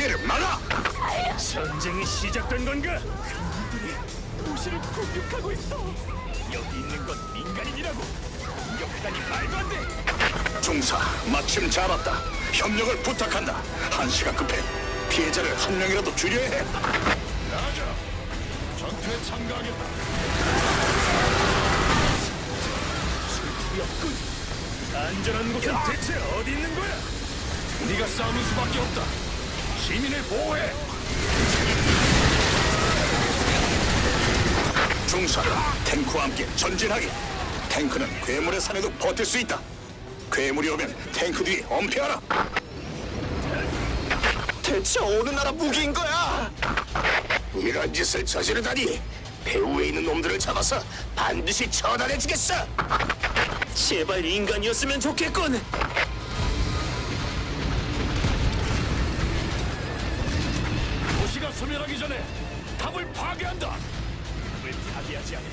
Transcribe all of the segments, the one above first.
피해를 막아! 전쟁이 시작된 건가? 그들이 도시를 공격하고 있어. 여기 있는 건 민간인이라고. 공격하다니 말도 안 돼. 중사, 마침 잘 왔다. 협력을 부탁한다. 한시가 급해. 피해자를 한 명이라도 줄여야 해. 나자. 전투에 참가하겠다. 없군. 안전한 곳은 대체 어디 있는 거야? 우리가 싸우는 수밖에 없다. 시민을 보호해. 중사, 탱크와 함께 전진하기. 탱크는 괴물의 산에도 버틸 수 있다. 괴물이 오면 탱크 뒤에 엄폐하라. 대체 어느 나라 무기인 거야? 이런 짓을 저지르다니. 배후에 있는 놈들을 잡아서 반드시 처단해주겠어. 제발 인간이었으면 좋겠군. 소멸하기 전에 답을 파괴한다. 답을 파괴하지 않으면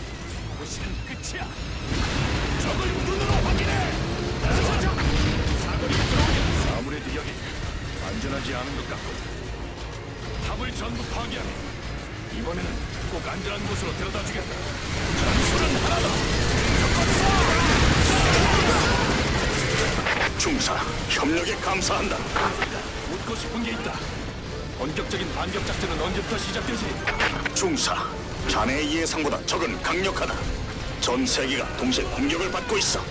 도시는 끝이야. 적을 눈으로 확인해. 나서죠. 사거리 들어오면 사물의 여기 안전하지 않은 것 같고 답을 전부 파괴하면 이번에는 꼭 안전한 곳으로 데려다 주겠다. 전술은 하나다. 중사, 협력에 감사한다. 묻고 싶은 게 있다. 본격적인 반격 작전은 언제부터 시작되지? 중사, 자네의 예상보다 적은 강력하다. 전 세계가 동시에 공격을 받고 있어.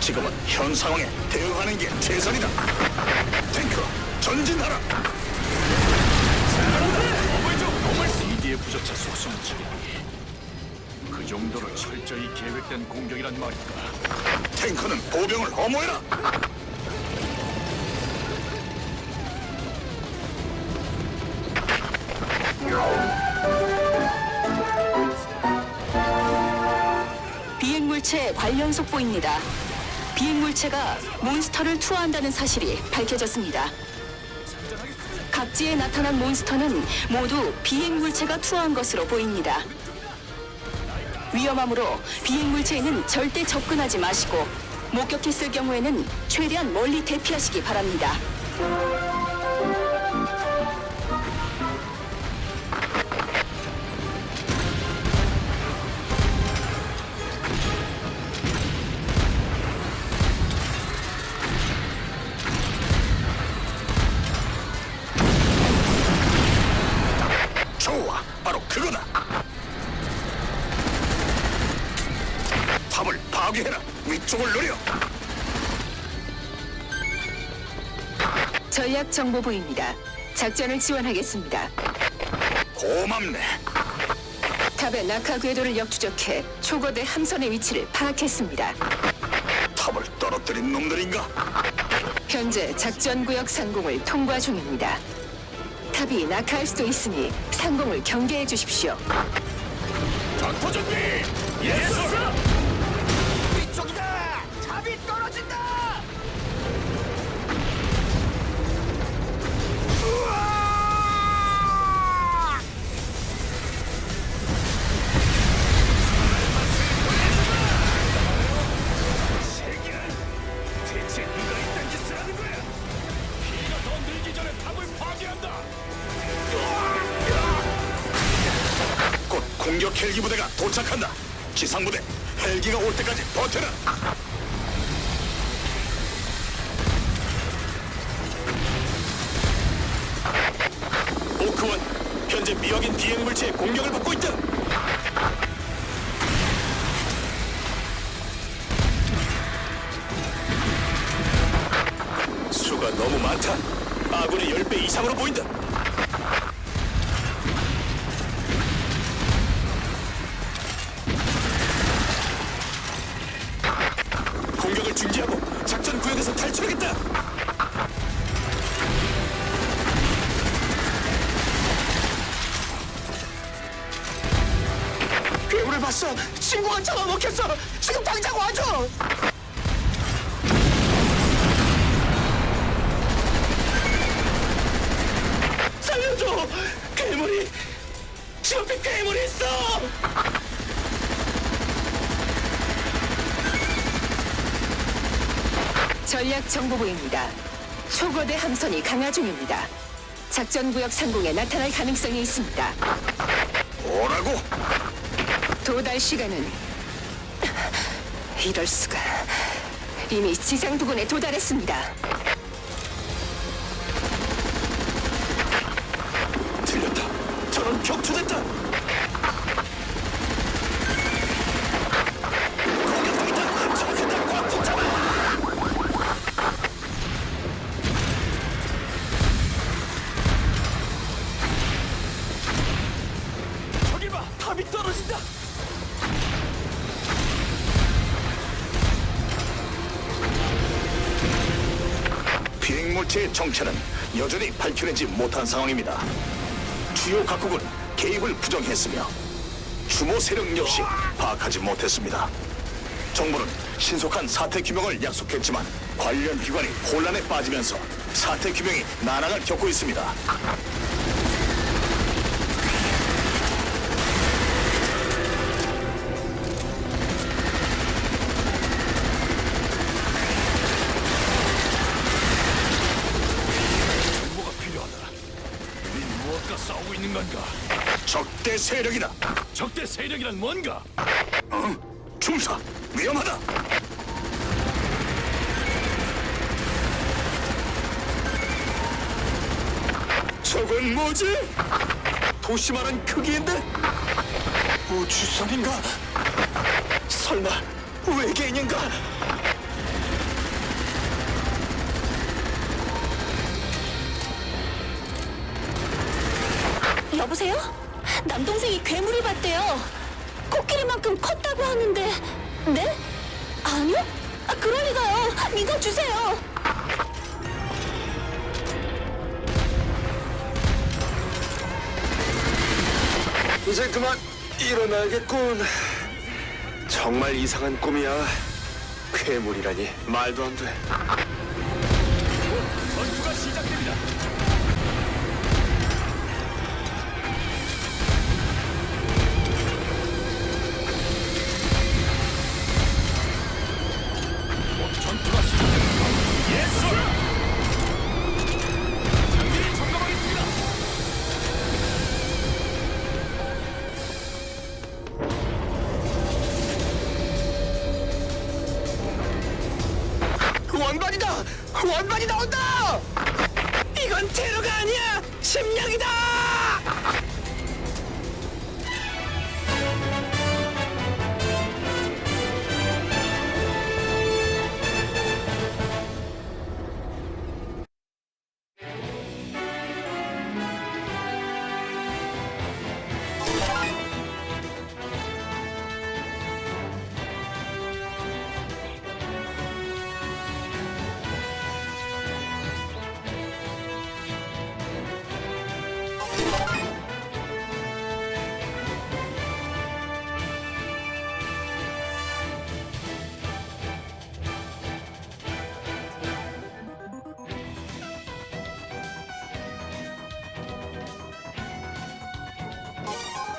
지금은 현 상황에 대응하는 게 최선이다. 탱크, 전진하라. CD의 부조차 속성치기. 그 정도로 철저히 계획된 공격이란 말인가? 탱크는 보병을 엄호해라. 비행물체 관련 속보입니다. 비행물체가 몬스터를 투하한다는 사실이 밝혀졌습니다. 각지에 나타난 몬스터는 모두 비행물체가 투하한 것으로 보입니다. 위험하므로 비행물체에는 절대 접근하지 마시고 목격했을 경우에는 최대한 멀리 대피하시기 바랍니다. 위쪽을 노려. 전략 정보부입니다. 작전을 지원하겠습니다. 고맙네. 탑의 낙하 궤도를 역추적해 초거대 함선의 위치를 파악했습니다. 탑을 떨어뜨린 놈들인가? 현재 작전구역 상공을 통과 중입니다. 탑이 낙하할 수도 있으니 상공을 경계해 주십시오. 전투 준비. 예스. 이쪽이다. 공격 헬기 부대가 도착한다. 지상 부대 헬기가 올 때까지 버텨라. 오크원 현재 미확인 비행 물체의 공격을 받고 있다. 수가 너무 많다. 아군의 10배 이상으로 보인다. 친구가 잡아먹혔어. 지금 당장 와줘. 살려줘. 괴물이 집 앞에 괴물이 있어. 전략 정보부입니다. 초거대 함선이 강화 중입니다. 작전 구역 상공에 나타날 가능성이 있습니다. 뭐라고? 도달 시간은 이럴 수가 이미 지상 부근에 도달했습니다. 비행물체의 정체는 여전히 밝혀내지 못한 상황입니다. 주요 각국은 개입을 부정했으며 주모 세력 역시 파악하지 못했습니다. 정부는 신속한 사태 규명을 약속했지만 관련 기관이 혼란에 빠지면서 사태 규명이 난항을 겪고 있습니다. 적대 세력이다. 적대 세력이란 뭔가? 중사 위험하다. 저건 뭐지? 도시만한 크기인데? 우주선인가? 설마 외계인인가? 여보세요? 남동생이 괴물을 봤대요. 코끼리만큼 컸다고 하는데, 네? 아니요? 아, 그럴 리가요. 믿어주세요. 이제 그만 일어나야겠군. 정말 이상한 꿈이야. 괴물이라니 말도 안 돼. 전투가 시작됩니다. 심령이다!